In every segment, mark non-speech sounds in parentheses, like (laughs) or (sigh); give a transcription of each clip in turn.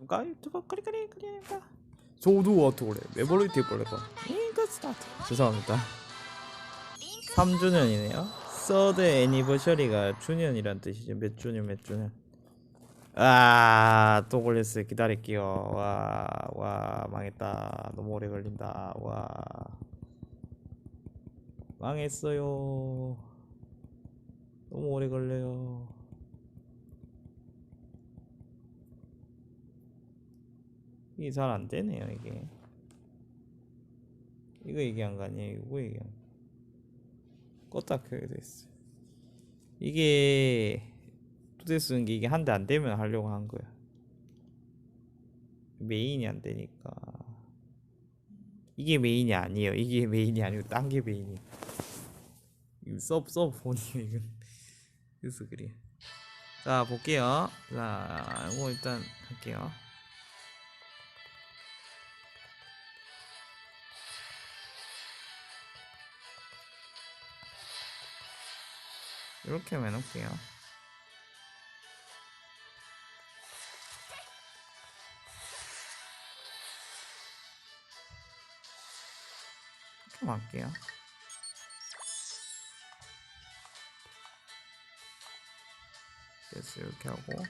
누가 유튜브 그리그리 그리니까 저도 어떻게 그래 메버리티 볼래봐 이거 스타트. 죄송합니다. 3주년이네요. 서드 애니버셔리가 주년이란 뜻이죠. 몇 주년 몇 주년. 아또 걸렸어요. 기다릴게요. 와 와 망했다. 너무 오래 걸린다. 와. 망했어요. 너무 오래 걸려요. 이게 잘 안 되네요 이게. 이거 얘기한 거 아니에요? 이거 얘기한 거. 껐다 켜야 됐어. 이게 두대 쓰는 게 이게 한 대 안 되면 하려고 한 거야. 메인이 안 되니까. 이게 메인이 아니에요. 이게 (laughs) 메인이 아니고 딴 게 메인이 이거 섭섭 보니 (laughs) 이건 (laughs) 그래서 그래 자 볼게요. 자 이거 일단 할게요 이렇게 해놓을게요. 이렇게 할게요. 됐어 이렇게 하고.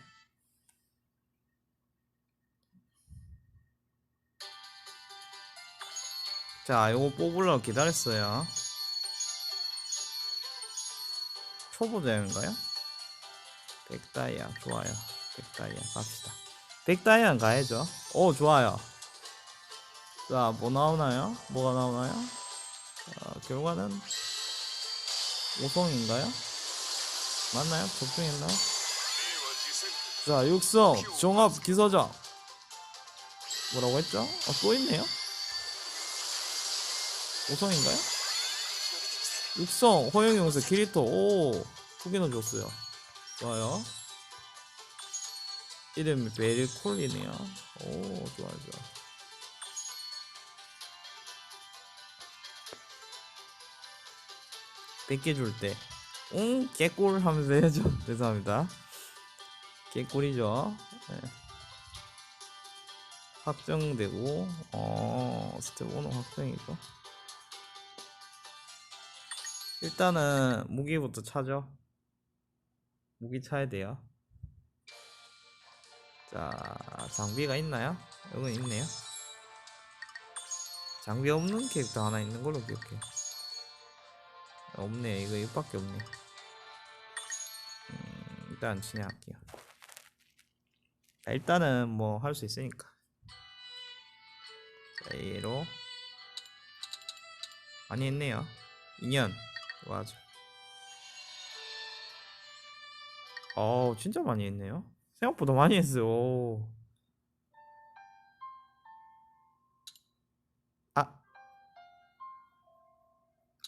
자 이거 뽑으려고 기다렸어요 초보자인가요? 백다이아 좋아요 백다이아 갑시다 백다이아 가야죠 오 좋아요 자 뭐 나오나요? 뭐가 나오나요? 자, 결과는 오성인가요? 맞나요? 적중했나요? 자 육성 종합 기서장 뭐라고 했죠? 아, 또 있네요? 오성인가요? 육성 용서 키리토 오두 개나 줬어요. 좋아요. 이름이 베리콜이네요. 오 좋아 좋아 백개 줄때. 응? 개꿀 하면서 해야죠. (laughs) 죄송합니다. 개꿀이죠. 네. 확정되고 어 스텝 1은 확정이고 일단은 무기부터 차죠. 무기 차야 돼요. 자, 장비가 있나요? 여기 있네요. 장비 없는 캐릭터 하나 있는 걸로 기억해. 없네. 이거 이거밖에 없네. 음, 일단 진행할게요. 자, 일단은 뭐 할 수 있으니까. 자, 얘로 많이 했네요. 2년. 맞아. 어, 진짜 많이 했네요. 생각보다 많이 했어요. 오. 아.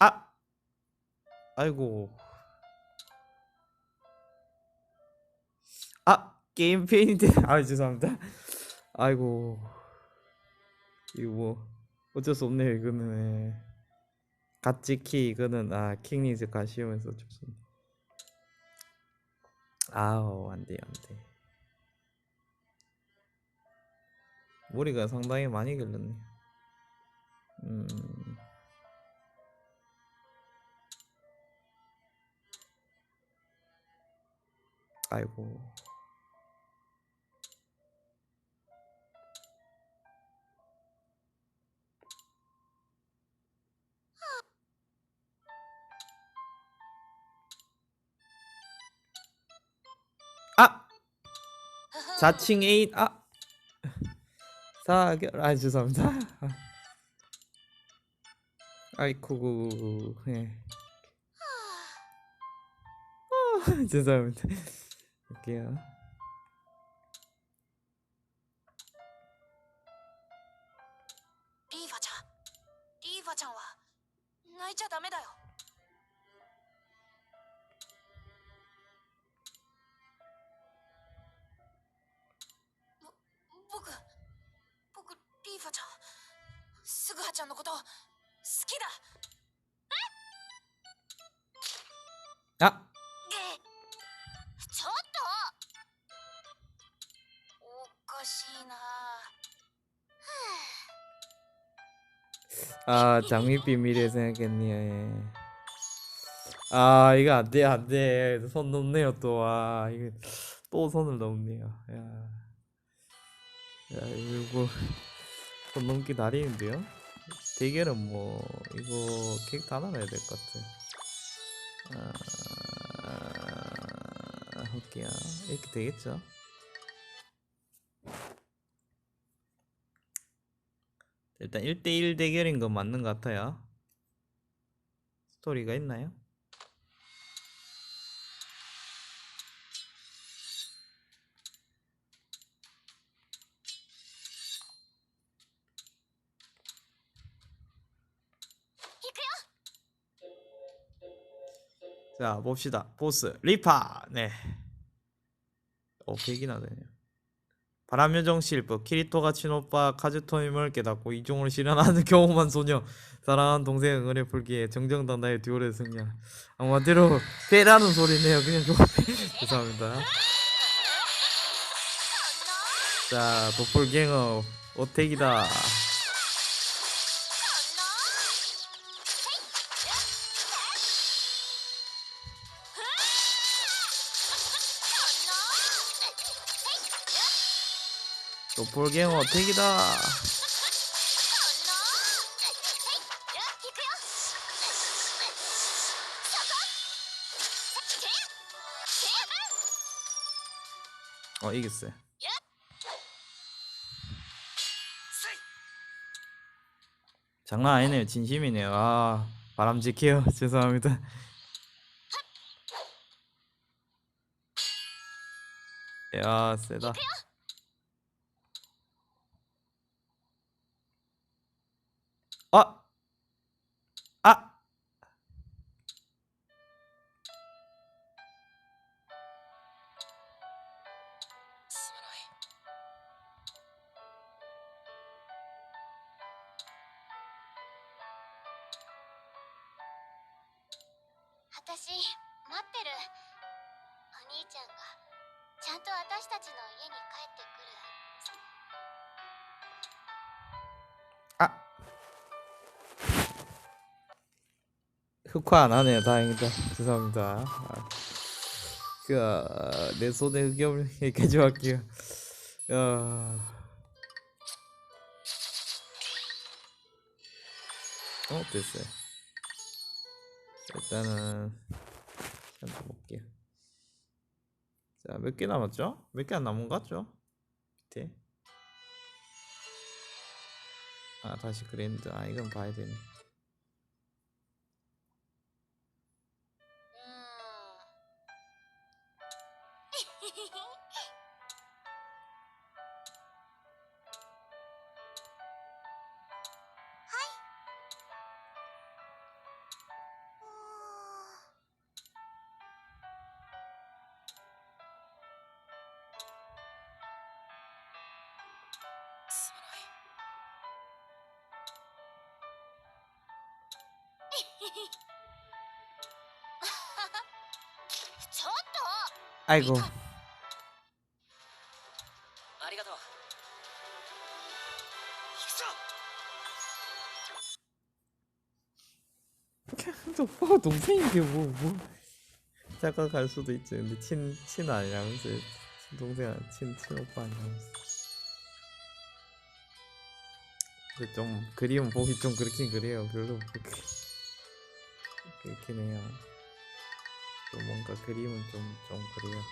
아. 아이고. 아, 게임 페인인데. 아, 죄송합니다. 아이고. 이거 뭐 어쩔 수 없네요, 이거는. 예. 갓지키 이거는 아 킹리즈 가시오면서 좋습니다. 아우 안돼 안돼. 머리가 상당히 많이 길렀네. 음. 아이고. 4층 8 아! 사결 아 죄송합니다. 아이쿠구 예. 어, (laughs) 죄송합니다. 볼게요. すぐはちゃんのこと好きだ 아 ちょっとおかしいな な 아 장밋빛 미래 생각했니 아 이거 안돼 안돼 손 넘네요 또아 이거 또 손을 넘네요 야, 야 이거 손 넘기 날인데요 대결은 뭐 이거 캐릭터 하나 내야 될 것 같아 아 볼게요 이렇게 되겠죠 일단 1대1 대결인 건 맞는 것 같아요. 스토리가 있나요? 자 봅시다. 보스 리파. 네. 어, 100이나 되네요. 바람요정 실프 키리토가 친오빠 카즈토임을 깨닫고 이종을 실현하는 (laughs) 경험한 소녀. 사랑하는 동생 응원의 불기에 정정당당의 듀얼의 승리야. 한마디로 패라는 소리네요. 그냥 좀 (laughs) 죄송합니다. 자 도플갱어 어택이다 도플갱어 어택이다. 어 이겼어요. 장난 아니네요. 진심이네요. 아 바람직해요. (laughs) 죄송합니다. 야 세다 私待ってる」「お兄ちゃんがちゃんと私たちの家に帰ってくる」 아! 흑화 안 하네요 다행이다 죄송합니다 아, 그, 아, 내 손에 흑염을 여기까지 할게요 야. 어 됐어요 일단은 한번 볼게요 자몇 개 남았죠? 몇 개 안 남은 것 같죠? 밑에 아 다시 그랜드 아 이건 봐야 되네 아이고. 오빠가 동생인게 뭐, 뭐. 착각할 수도 있지. 근데 친, 친 아니라면서. 친 동생아, 친, 친 오빠 아니야 근데 좀, 그리움 보기 좀 그렇긴 그래요. 별로. 그렇게. 그렇긴 해요. 좀 뭔가 그림은 좀 좀 그래요.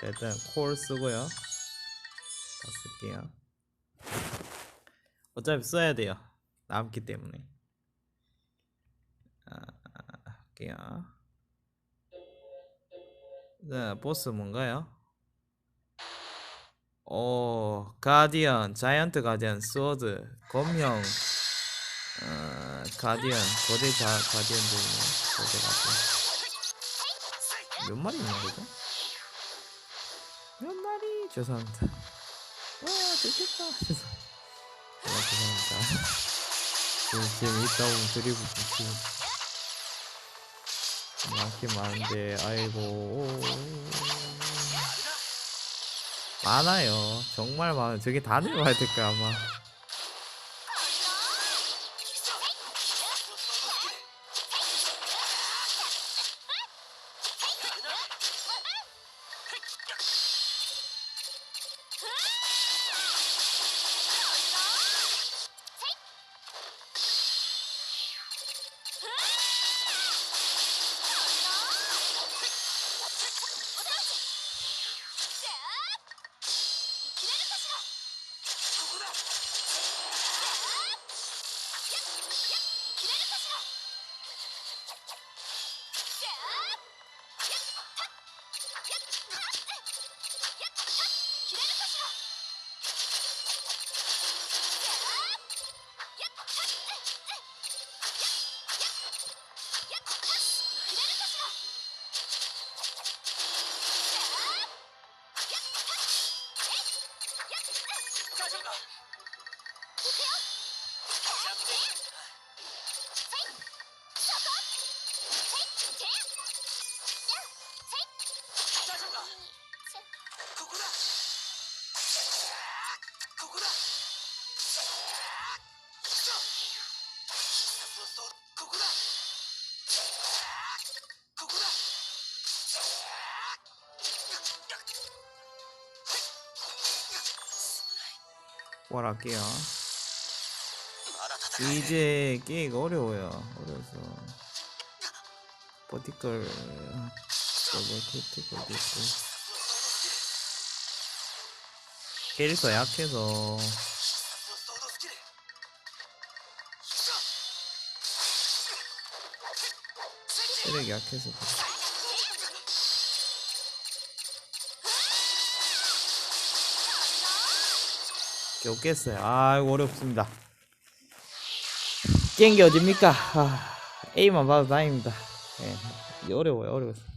자, 일단 콜 쓰고요. 다 쓸게요. 어차피 써야 돼요. 남기 때문에. 아, 할게요. 자 보스 뭔가요? 오 가디언 자이언트 가디언 스워드 검형 어, 가디언. 거대 자 가디언 들이네. 거대 가디언. 몇 마리 있는 거죠? 몇 마리? 죄송합니다. 와 좋겠다. 죄송 (laughs) 아, 죄송합니다. 지금, 지금 이따 오면 드리블 지금. 많긴 많은데 아이고. 많아요. 정말 많아요. 저게 다 내려와야 될 거야 아마. Huh? (laughs) 뭐랄게요. 이제 깨기가 어려워요 어려서. 버티컬 저거 버티컬도 있고. 캐릭터 약해서. 체력 약해서 그래. 겨우 깼어요. 아 이거 어렵습니다. 깬 게 어딥니까? 아, A만 봐도 다행입니다. 예, 어려워요, 어려워. シ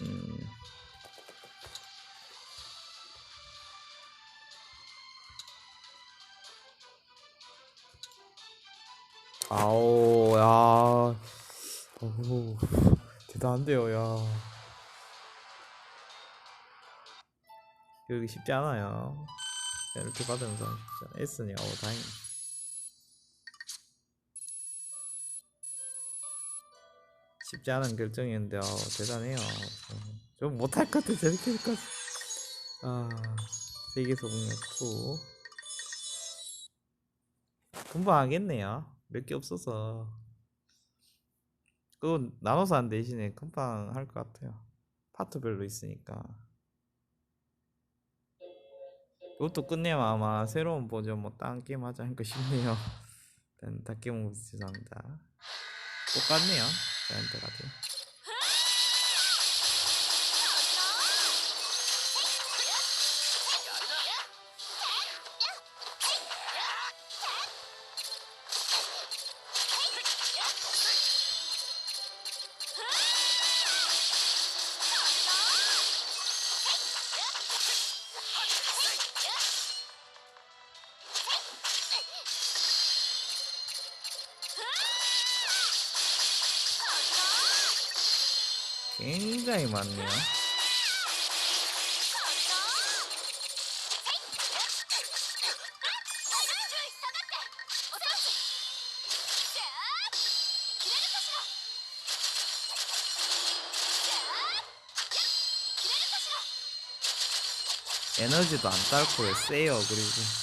음. 아오, 야. 오, 대단한데요, 야. 여기 쉽지 않아요. 야, 이렇게 받으면 사람 쉽지 않아. S니, 어, 다행이네. 쉽지 않은 결정이었는데, 어, 대단해요. 어, 좀 못할 것 같아, 저렇게 할것 같아. 아, 세계소 공략 2. 금방 하겠네요. 몇 개 없어서. 그거 나눠서 한 대신에 금방 할 것 같아요. 파트별로 있으니까. 이것도 끝내면 아마 새로운 버전 뭐딴 게임 하자 하니까 싶네요. 일단 다 깨먹어서 죄송합니다. 똑같네요. 자이언 굉장히 많네요. 에너지도 안 딸고요. 세요. 그리고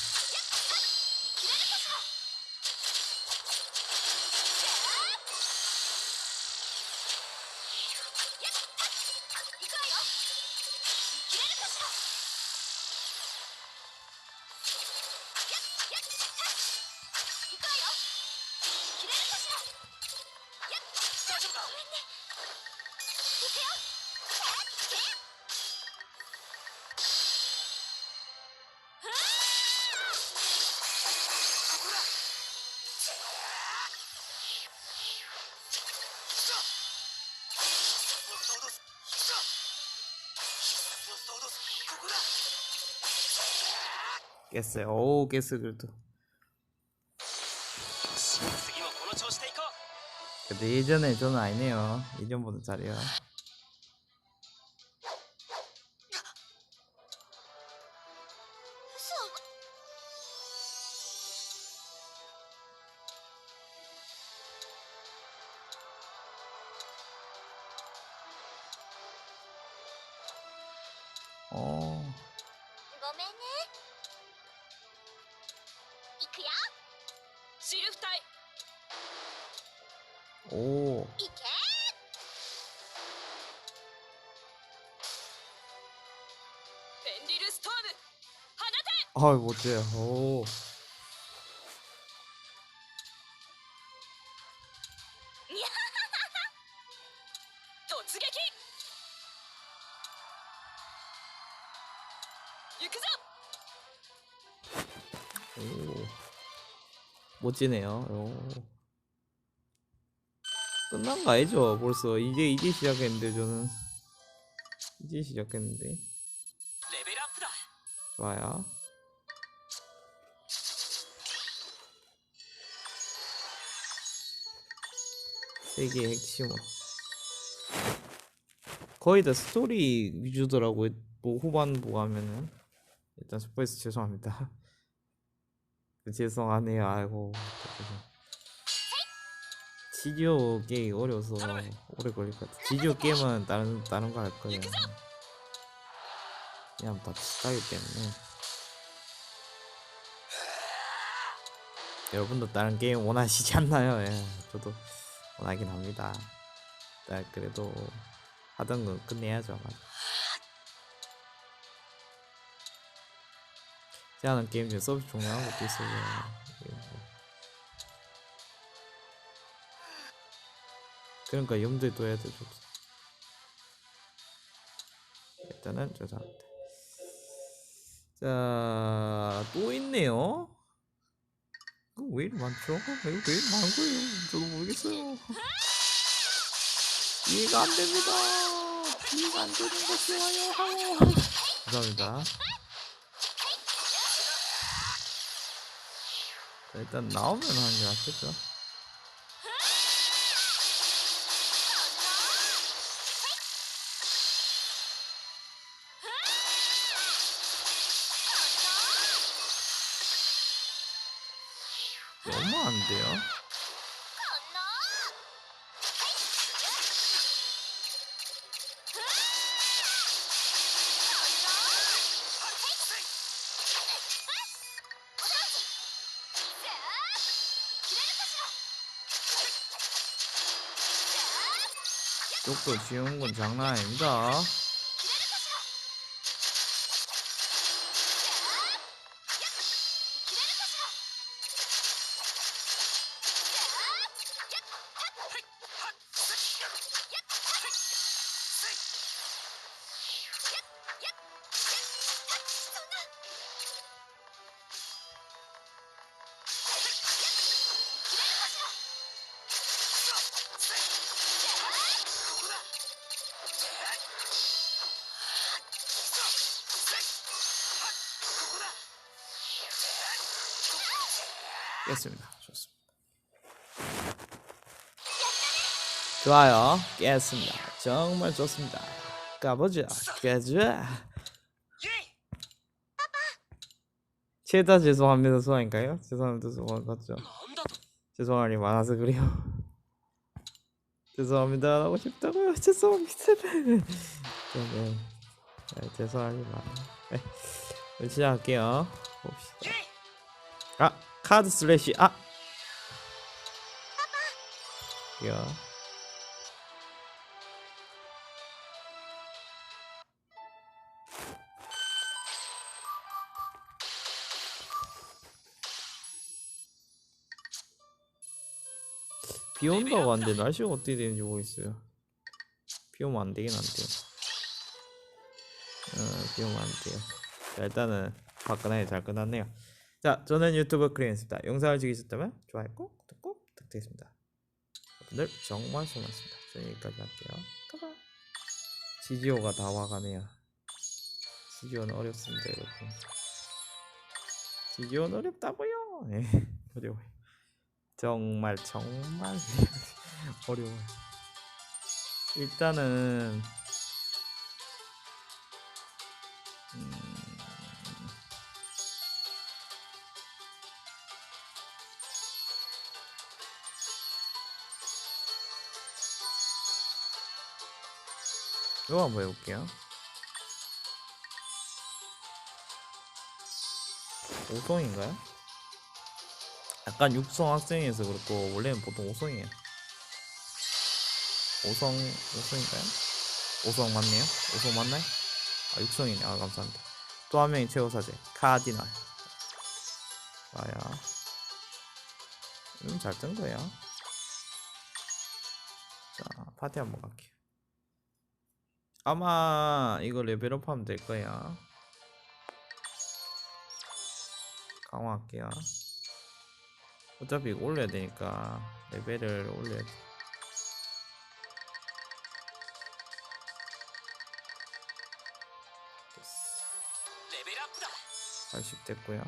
깼어요. 오, 깼어 그래도. 근데 예전에 저는 아니네요. 예전보다 잘해요. 어. くよ。シルフ隊。おお行け。フェンリルストーム。放て。はい、持うて、おお。 멋지네요. 오. 끝난 거 아니죠? 벌써 이제 이제 시작했는데 저는. 이제 시작했는데. 좋아요 세계 핵심어 거의 다 스토리 위주더라고요. 뭐 후반부 가면은. 일단 스포이스 죄송합니다. 죄송하네요. 아이고. 지디오 게임 어려서 오래 걸릴 것 같아. 지디오 게임은 다른 다른 거 할 거예요. 그냥 다 비슷하기 때문에. 여러분도 다른 게임 원하시지 않나요? 예, 저도 원하긴 합니다. 그래도 하던 건 끝내야죠. 맞아. 제하는 게임 중에 서비스 종료한 것도 있어요. 뭐. 그러니까 염두에 둬야 되죠. 일단은 죄송합니다. 자, 또 있네요. 이거 왜 이리 많죠? 왜 이리 많은 거예요? 저도 모르겠어요. 이해가 안 됩니다. 이해가 안 되는 것이에요. 죄송합니다. 일단 나오면 하는 게 낫겠죠? 너무 안 돼요. 쪽도 쉬운 건 장난 아닙니다. 깼습니다. 좋습니다. 좋아요. 깼습니다. 정말 좋습니다. 가보자. 가자. 최다 죄송합니다 소아인가요? 죄송합니다 소아 같죠? 죄송할 일 많아서 그래요. 죄송합니다 하고 싶다고요. 죄송합니다. 네, 네. 죄송할 일 많아. 네. 시작할게요. 네, 봅시다. 아! 카드 슬래시 아 야. 비 온다고 하는데 날씨가 어떻게 되는지 모르겠어요. 비 오면 안 되긴 안 돼요. 어, 비 오면 안 돼요. 자, 일단은 화끈하게 잘 끝났네요. 자, 저는 유튜브 크리엔스입니다. 영상을 즐기셨다면 좋아요 꼭, 구독 꼭 부탁드리겠습니다. 여러분들 정말 수고하셨습니다. 저는 여기까지 할게요. 가봐. 지지오가 다 와가네요. 지지오는 어렵습니다, 여러분. 비교는 어렵다고요. 네, (laughs) 어려워요. 정말 정말 (laughs) 어려워요. 일단은 이거 한번 해볼게요. 오성인가요? 약간 육성 학생이어서 그렇고 원래는 보통 오성이에요. 오성 오성인가요? 오성 맞네요. 오성 맞나요? 아 육성이네. 아 감사합니다. 또 한 명이 최고 사제 카디널. 아야. 이건 잘뜬 거야. 자 파티 한번 갈게요. 아마 이거 레벨업하면 될 거야. 강화할게요. 어차피 이거 올려야 되니까 레벨을 올려야 돼. 됐어. 80 됐고요.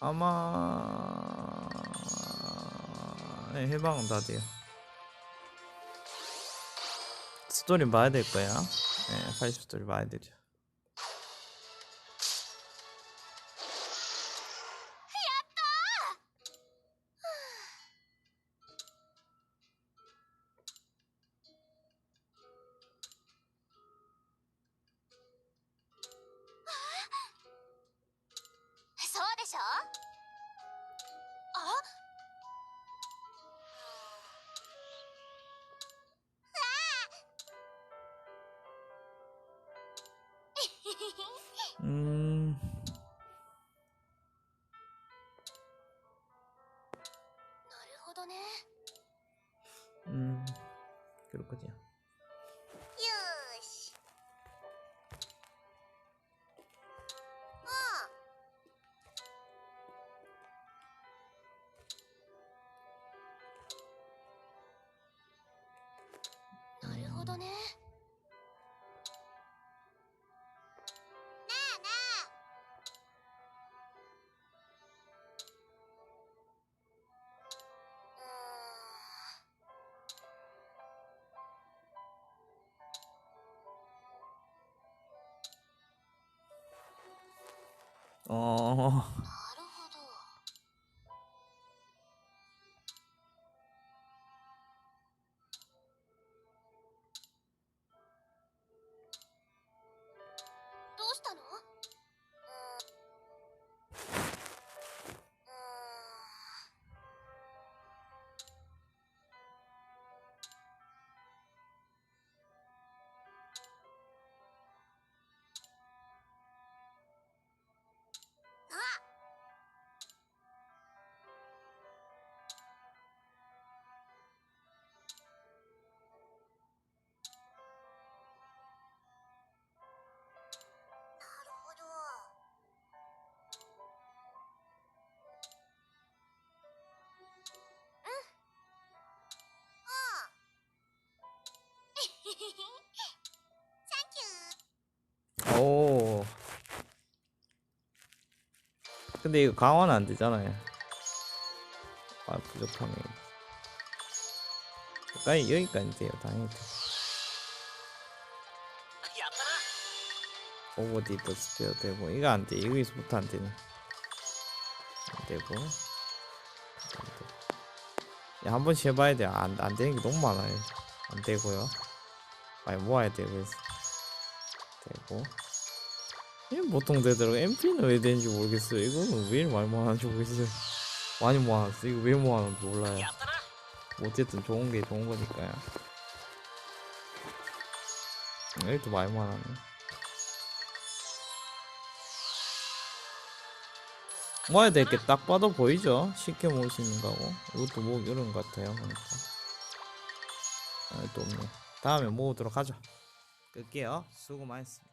아마 네, 해방은 다 돼요. 스토리 봐야 될 거야. 네, 80 스토리 봐야 되죠. 음, なるほどね 음, 그렇군요. よーしうんなるほどね 어, (laughs) 오. 근데 이거 강화는 안 되잖아요. 아 부족하네. 아니 여기까지 돼요 당연히. 오버디버 스페어 되고 이거 안 돼. 여기서부터 안 되네. 안 되고. 안 돼. 야, 한 번씩 해봐야 돼. 안, 안 되는 게 너무 많아요. 안 되고요. 아이 모아야 뭐 되고? 되고 보통 되더라 MP는 왜 되는지 모르겠어요. 이거는 왜 많이 모아는지 모르겠어요. 많이 모아놨어. 이거 왜 모아놨는지 몰라요. 뭐 어쨌든 좋은 게 좋은 거니까요. 이것도 많이 모아놨네. 모아야 될 게 딱 봐도 보이죠? 쉽게 모을 수 있는 거고. 이것도 뭐 이런 거 같아요 그러니까. 아, 또 없네. 다음에 모으도록 하죠. 끌게요. 수고 많았습니다.